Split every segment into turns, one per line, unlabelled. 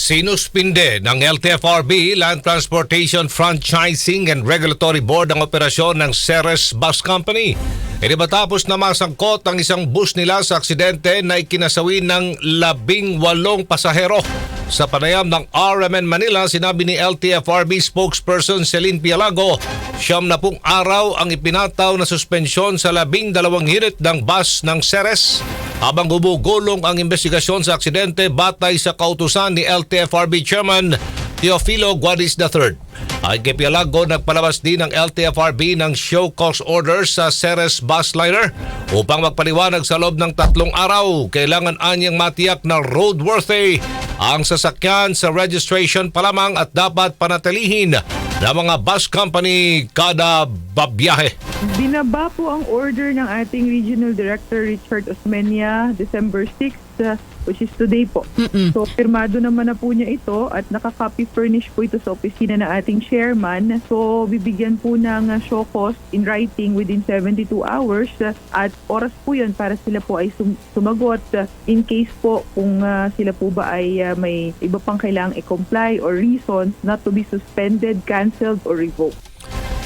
Sinuspinde ng LTFRB, Land Transportation Franchising and Regulatory Board ang operasyon ng Ceres Bus Company. Ito matapos na masangkot ang isang bus nila sa aksidente na ikinasawi ng labing walong pasahero. Sa panayam ng RMN Manila, sinabi ni LTFRB spokesperson Celine Pialago, siyam na pong araw ang ipinataw na suspensyon sa labing dalawang unit ng bus ng Ceres habang gumugulong ang investigasyon sa aksidente batay sa kautusan ni LTFRB Chairman Teofilo Guadis III. Ay kay Pialago, nagpalabas din ng LTFRB ng show cause order sa Ceres bus liner upang magpaliwanag sa loob ng tatlong araw. Kailangan anyang matiyak na roadworthy ang sasakyan sa registration pa lamang at dapat panatilihin ng mga bus company kada babiyahe.
Binaba po ang order ng ating Regional Director Richard Osmeña December 6 uh, which is today po. So firmado naman na po niya ito at nakaka-copy furnish po ito sa opisina ng ating chairman. So bibigyan po ng uh, show cause in writing within 72 hours uh, at oras po yun para sila po ay sum- sumagot uh, in case po kung uh, sila po ba ay uh, may iba pang kailangang i-comply or reasons not to be suspended, cancelled or revoked.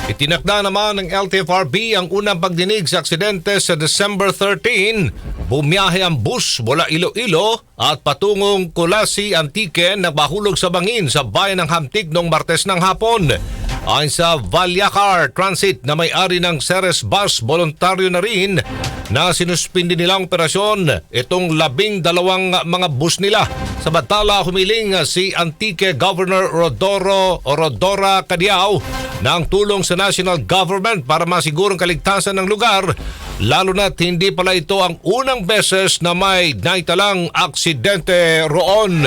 Itinakda naman ng LTFRB ang unang pagdinig sa aksidente sa December 13. Bumiyahe ang bus mula Iloilo at patungong Kulasi Antique na bahulog sa bangin sa bayan ng Hamtig noong Martes ng hapon. Ayon sa Valyacar Transit na may-ari ng Ceres Bus, voluntaryo na rin na sinuspindi nilang operasyon itong labing dalawang mga bus nila. Samantala humiling si Antique Governor Rodoro Rodora Cadiao ng tulong sa national government para masigurong kaligtasan ng lugar lalo na't hindi pala ito ang unang beses na may naitalang aksidente roon.